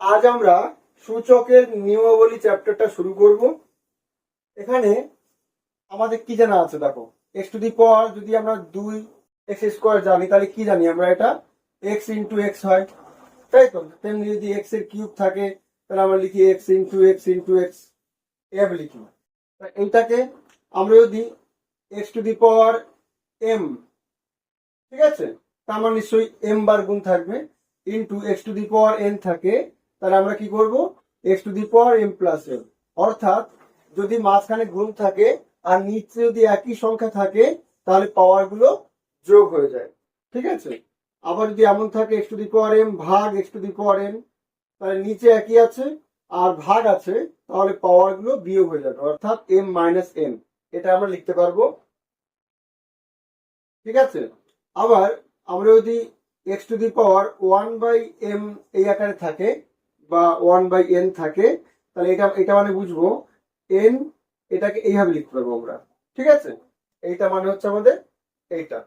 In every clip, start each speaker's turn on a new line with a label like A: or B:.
A: আজ আমরা সূচকের নিয়মাবলী চ্যাপ্টারটা শুরু করব। এখানে আমাদের কি জানা আছে দেখো? এক্স টু দি পাওয়ার যদি আমরা দুই এক্স স্কোয়ার জানি, তাহলে কি জানি আমরা এটা? এক্স ইন্টু এক্স হয়। তাই তো? তেমনি যদি এক্সের কিউব থাকে, তাহলে আমরা লিখি x into x into x এভাবে লিখি। তা এইটাকে আমরা যদি x to the power m ঠিক আছে? তার মানে নিশ্চয়ই এম বার গুণ থাকবে। Into x to the power n থাকে তাহলে আমরা কি করব? X to the power m plus m অর্থাৎ যদি মাঝখানে গুণ থাকে আর নিচে যদি একই সংখ্যা থাকে, তাহলে পাওয়ারগুলো যোগ হয়ে যায়। ঠিক আছে? আবার যদি এমন থাকে x to the power m ভাগ x to the power n তাহলে নিচে একই আছে আর ভাগ আছে, তাহলে পাওয়ারগুলো বিয়োগ হয়ে যাবে। অর্থাৎ এম মাইনাস এন এটা আমরা লিখতে পারব। ঠিক আছে? আবার আমরা যদি x to the power one by m এই আকারে থাকে বা ওয়ান বাই এন থাকে, তাহলে এটা এটা মানে বুঝব এন এটাকে এইভাবে লিখতে পারব আমরা, ঠিক আছে? এইটা মানে হচ্ছে আমাদের এইটা।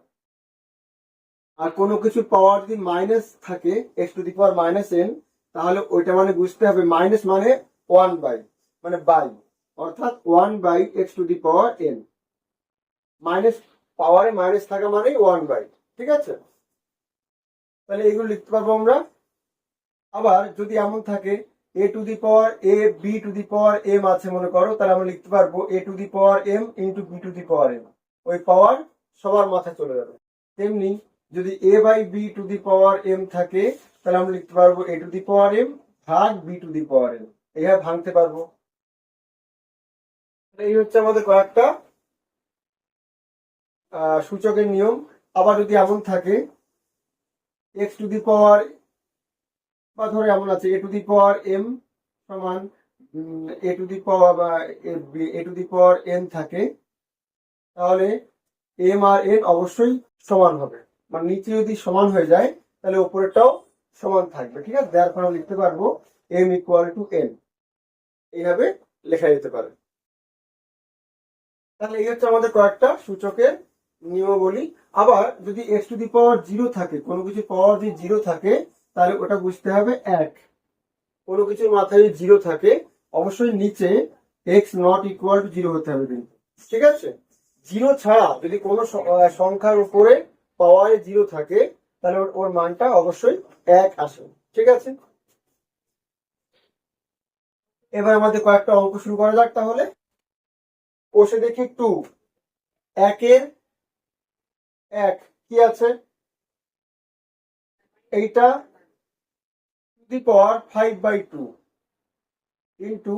A: আর কোনো কিছু পাওয়ার যদি মাইনাস থাকে x to the power minus n তাহলে ওইটা মানে বুঝতে হবে মাইনাস মানে ওয়ান বাই মানে বাই অর্থাৎ one by x to the power n minus পাওয়ারে মাইনাস থাকা মানে ওয়ান বাই ঠিক আছে? তাহলে এগুলো লিখতে পারব আমরা আবার যদি এমন থাকে a to the power a b to the power m আছে মনে করো, তাহলে আমরা লিখতে পারব a to the power m into b to the power m ওই পাওয়ার সবার মাথায় চলে যাবে। তেমনি যদি a by b to the power m থাকে, তাহলে আমরা লিখতে পারব a to the power m ভাগ b to the power m এইভাবে ভাঙতে পারব। এই হচ্ছে আমাদের কয়েকটা সূচকের নিয়ম। আবার যদি এমন থাকে এক্স টু দি পাওয়ার বা ধরো এমন আছে এ টু দি পাওয়ার এম সমান এ টু দি পাওয়ার বা এ টু দি পাওয়ার এন থাকে, তাহলে এম আর এন অবশ্যই সমান হবে। মানে নিচে যদি সমান হয়ে যায়, তাহলে উপরেরটাও সমান থাকবে, ঠিক আছে? যার ফলে লিখতে পারব এম ইকুয়াল টু এন এইভাবে লেখা যেতে পারে। তাহলে এই হচ্ছে আমাদের কয়েকটা সূচকের নিয়মাবলী। আবার যদি x to the power zero থাকে, কোনো কিছু পাওয়ার যদি জিরো থাকে তাহলে ওটা বুঝতে হবে এক। কোনো কিছুর মাথায় জিরো থাকে, অবশ্যই নিচে x not equal to zero হতে হবে কিন্তু। ঠিক আছে? জিরো ছাড়া যদি কোনো সংখ্যার উপরে পাওয়ারে জিরো থাকে, তাহলে ওর- মানটা অবশ্যই এক আসে। ঠিক আছে? এবার আমাদের কয়েকটা অঙ্ক শুরু করা যাক তাহলে। কোষে দেখি টু একের এক, কি আছে? এইটা the power five by two into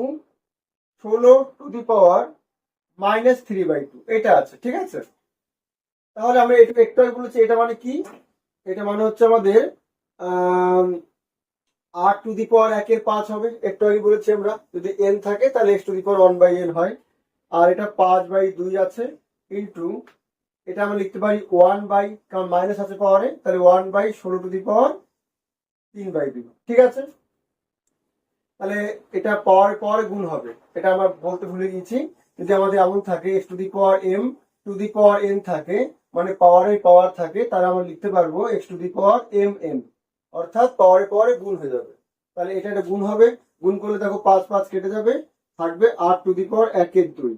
A: ষোলো to the power minus three by two এটা আছে, ঠিক আছে? তাহলে আমরা এটা একটু আগে বলেছি এটা মানে কি? এটা মানে হচ্ছে আমাদের আট টু দি পাওয়ার একের পাঁচ হবে। একটু আগে বলেছি আমরা, যদি এন থাকে তাহলে x to the power one by n হয়। আর এটা পাঁচ বাই দুই আছে ইন্টু এটা আমরা লিখতে পারি ওয়ান বাই কারণ মাইনাস আছে পাওয়ারে তাহলে ওয়ান বাই ষোলো টু দি পাওয়ার তিন বাই দুই। ঠিক আছে? তাহলে এটা পাওয়ারে পাওয়ারে গুণ হবে। এটা আমরা বলতে ভুলে গেছি যদি আমাদের এমন থাকে x to the power m to the power n থাকে মানে পাওয়ারে পাওয়ার থাকে, তাহলে আমরা লিখতে পারব x to the power m n অর্থাৎ পাওয়ারে পাওয়ারে গুণ হয়ে যাবে। তাহলে এটা একটা গুণ হবে। গুণ করলে দেখো পাঁচ পাঁচ কেটে যাবে। থাকবে আট টু দি পাওয়ার একের দুই।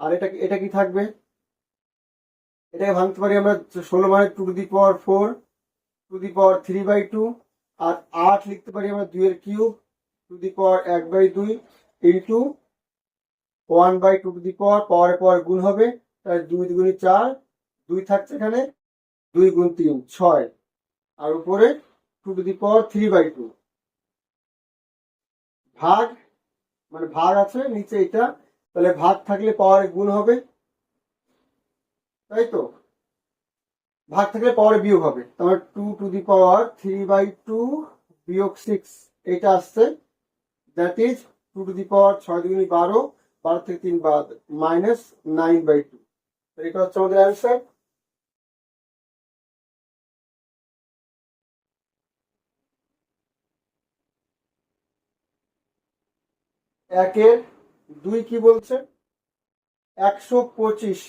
A: আর এটা এটা কি থাকবে? এটাকে ভাঙতে পারি আমরা ষোলো মানে two to the power four to the power three by two আর আট লিখতে পারি আমরা দুই দুইয়ের কিউব টু দি পাওয়ার এক বাই দুই into one by two two to পাওয়ার পাওয়ারে পাওয়ার গুণ হবে, তাহলে দুই দুগুণি চার, দুই থাকছে এখানে দুই গুণ তিন, ছয়। আর উপরে two to the power three by two. ভাগ মানে ভাগ আছে নিচে এটা, তাহলে ভাগ থাকলে পাওয়ারে গুণ হবে। তাই তো? ভাগ থাকলে পাওয়ারে বিয়োগ হবে। তাহলে two to the power three by two বিয়োগ সিক্স এটা আসছে। That is two to the power ছয় দুগুণি বারো বারো থেকে তিন বাদ মাইনাস নাইন বাই টু এটা হচ্ছে আমাদের অ্যান্সার একের দুই কি বলছে? একশো পঁচিশ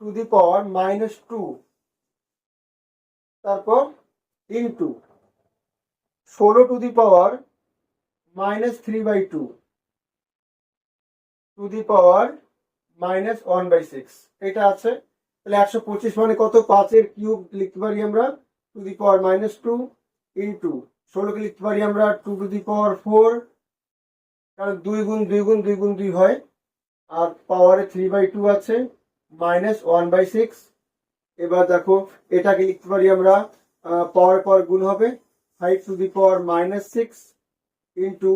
A: to the power minus two তারপর ইন্টু ষোলো to the power minus three by two to the power minus one by six এটা আছে। তাহলে একশো পঁচিশ মানে কত? পাঁচের কিউব লিখতে পারি আমরা to the power minus two into ষোলোকে লিখতে পারি আমরা two to the power four কারণ দুই গুণ দুই গুণ দুই গুণ, দুই হয়। আর পাওয়ারে থ্রি বাই টু আছে। মাইনাস ওয়ান বাই সিক্স এবার দেখো, এটাকে লিখতে পারি আমরা পাওয়ার পর গুণ হবে five to the power minus six into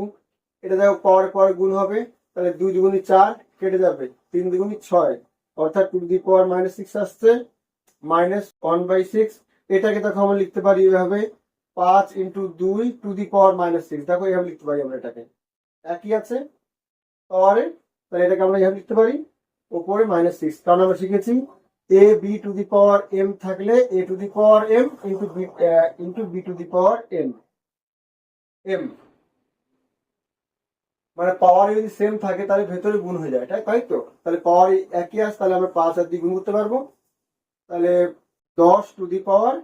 A: এটা দেখো, পাওয়ার পর গুণ হবে, তাহলে দুই দুগুণি চার কেটে যাবে, তিন দুগুণি ছয়, অর্থাৎ to the power minus six আসছে মাইনাস ওয়ান বাই সিক্স এটাকে দেখো আমরা লিখতে পারি এভাবে, পাঁচ ইন্টু দুই to the power minus six দেখো এভাবে লিখতে পারি আমরা এটাকে, একই আছে, পাওয়ারে, তাহলে এটাকে আমরা এভাবে লিখতে পারি, ওপরে মাইনাস সিক্স কারণ আমরা শিখেছি a b to the power m থাকলে a to the power m into b into b to the power m m মানে পাওয়ার যদি সেম থাকে তাহলে ভেতরে গুণ হয়ে যায়, তাই তো? তাহলে পাওয়ার একই আস তাহলে আমরা পাঁচ আর দিয়ে গুণ করতে পারব। তাহলে দশ টু দি পাওয়ার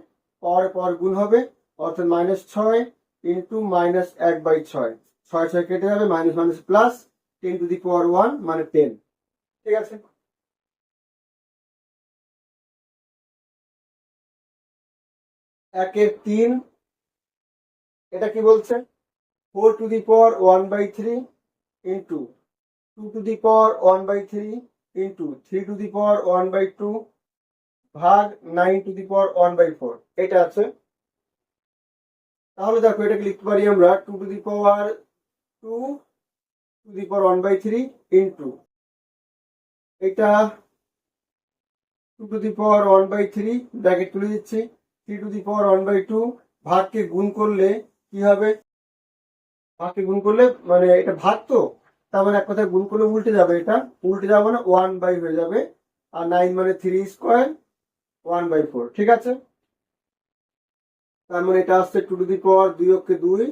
A: পাওয়ার পাওয়ার গুণ হবে, অর্থাৎ মাইনাস ছয় ইন্টু মাইনাস এক বাই ছয়। ছয় ছয় কেটে যাবে minus minus plus ten to the power one মানে টেন ঠিক আছে? একের তিন, এটা কি বলছে? Four to the power one by three into two to the power one by three into three to the power one by two ভাগ nine to the power one by four এটা আছে। তাহলে দেখো, এটাকে লিখতে পারি আমরা two to the power two to the power one by three into এটা two to the power one by three bracket তুলে দিচ্ছি। Three to the power one by two ভাগকে গুণ করলে কি হবে? ভাগকে গুণ করলে মানে এটা ভাগ তো, তার মানে এক কথায় গুণ করলে উল্টে যাবে এটা। উল্টে যাবে মানে ওয়ান বাই হয়ে যাবে। আর নাইন মানে three square one by four ঠিক আছে? তার মানে এটা আসছে টু টু দি পাওয়ার দুই অক্ষে দুই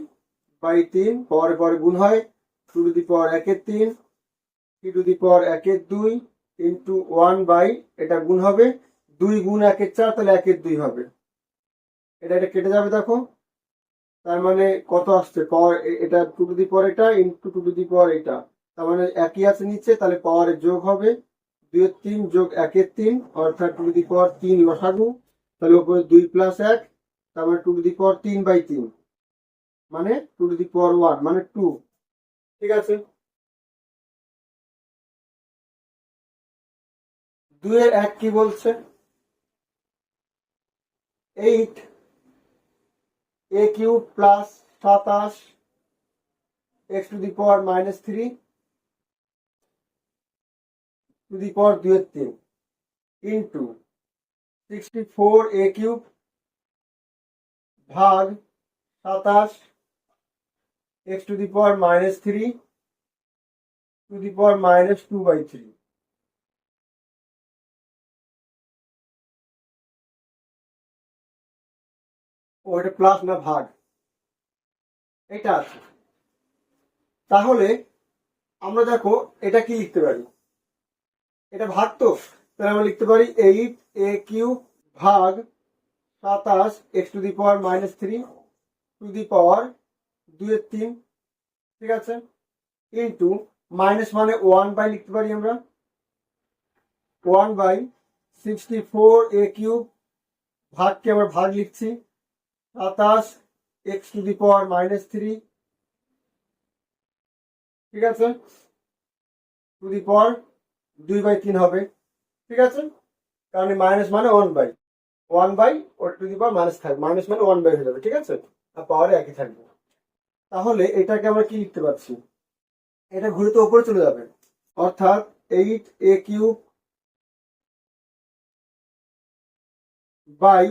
A: বাই তিন পাওয়ারে পরে গুণ হয়। টু টু দি পাওয়ার একের তিন থ্রি টু দি পাওয়ার একের দুই ইন্টু ওয়ান বাই এটা গুণ হবে। দুই গুণ একের চার, তাহলে একের দুই হবে। এটা এটা কেটে যাবে দেখো। তার মানে কত আসছে? পাওয়ার এটা টু টু দি পাওয়ার এটা into two to the power এটা। তার মানে একই আছে নিচে, তাহলে পাওয়ারের যোগ হবে। দুইয়ের তিন যোগ একের তিন, অর্থাৎ টু দি পাওয়ার তিন লসাগু। তাহলে ওপরে দুই প্লাস এক, তার মানে টু টু দি পাওয়ার তিন বাই তিন। মানে টু দি পাওয়ার ওয়ান মানে টু ঠিক আছে? দুইয়ের এক কি বলছে? এইট এ কিউব প্লাস সাতাশ x to the power minus three to the power দুইয়ের তিন into sixty four a cube ভাগ সাতাশ x to the power minus three to the power minus two by three ও এটা plus না ভাগ? এটা আছে। তাহলে আমরা দেখো এটা কি লিখতে পারি? এটা ভাগ তো? তাহলে আমরা লিখতে পারি এইট এ কিউ ভাগ সাতাশ x to the power minus three to the power দুইয়ের তিন, ঠিক আছে? ইন্টু মাইনাস মানে ওয়ান বাই লিখতে পারি আমরা। One by sixty four a cube ভাগকে আমরা ভাগ লিখছি। সাতাশ x to the power minus three. ঠিক আছে? টু দি পাওয়ার দুই বাই তিন হবে। ঠিক আছে? কারণ মাইনাস মানে ওয়ান বাই। ওয়ান বাই ও টু দি পাওয়ার মাইনাস থাকবে মাইনাস মানে ওয়ান বাই হয়ে যাবে, ঠিক আছে? আর পাওয়ারে একই থাকবে। তাহলে এটাকে আমরা কি লিখতে পারছি? এটা ঘুরে তো উপরে চলে যাবে। অর্থাৎ এইট এ কিউব বাই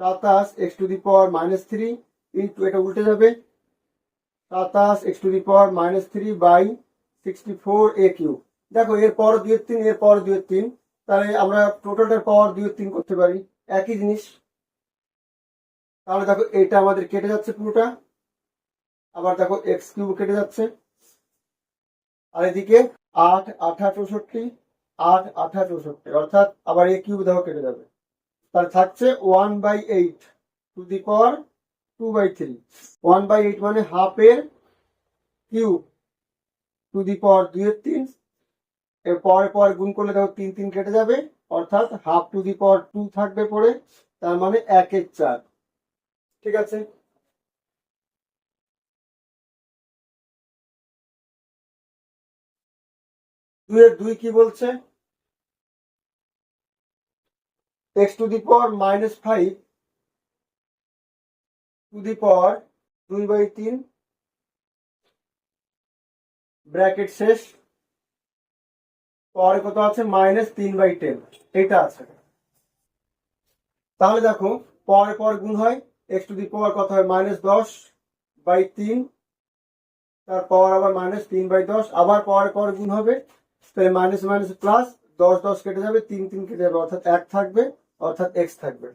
A: সাতাশ x to the power minus three into, এটা উল্টে যাবে। সাতাশ x to the power minus three by sixty four a cube দেখো, এর পর তিন, এর পর দুইয়ের তিন, তাহলে আমরা টোটালটার পাওয়ার দুইয়ের তিন করতে পারি। একই জিনিস। তাহলে দেখো, এটা আমাদের কেটে যাচ্ছে পুরোটা। আবার দেখো, এক্স কিউব কেটে যাচ্ছে। আর এদিকে আট আঠা চৌষট্টি, আট আঠা চৌষট্টি। অর্থাৎ আবার এ কিউব দেখো কেটে যাবে। তাহলে থাকছে one by eight to the power two by three one by eight মানে হাফের কিউ টু দি পাওয়ার দুইয়ের তিন। এর পরে পরে গুণ করলে দেখো তিন তিন কেটে যাবে, অর্থাৎ half to the power two থাকবে পরে, তার মানে একের চার। ঠিক আছে? দুইয়ের দুই কি বলছে? X to the power minus five to the power দুই বাই তিন ব্র্যাকেট শেষ পরে কত আছে? মাইনাস তিন বাই টেন এটা আছে। তাহলে দেখো পরে পর গুণ হয় এক্স টু দি পাওয়ার কত হয়? মাইনাস দশ বাই তিন তার পাওয়ার আবার মাইনাস তিন বাই দশ, আবার পরে পর গুণ হবে। তাহলে মাইনাস মাইনাস প্লাস দশ দশ কেটে যাবে, তিন তিন কেটে যাবে, অর্থাৎ এক থাকবে। অর্থাৎ এক্স থাকবে।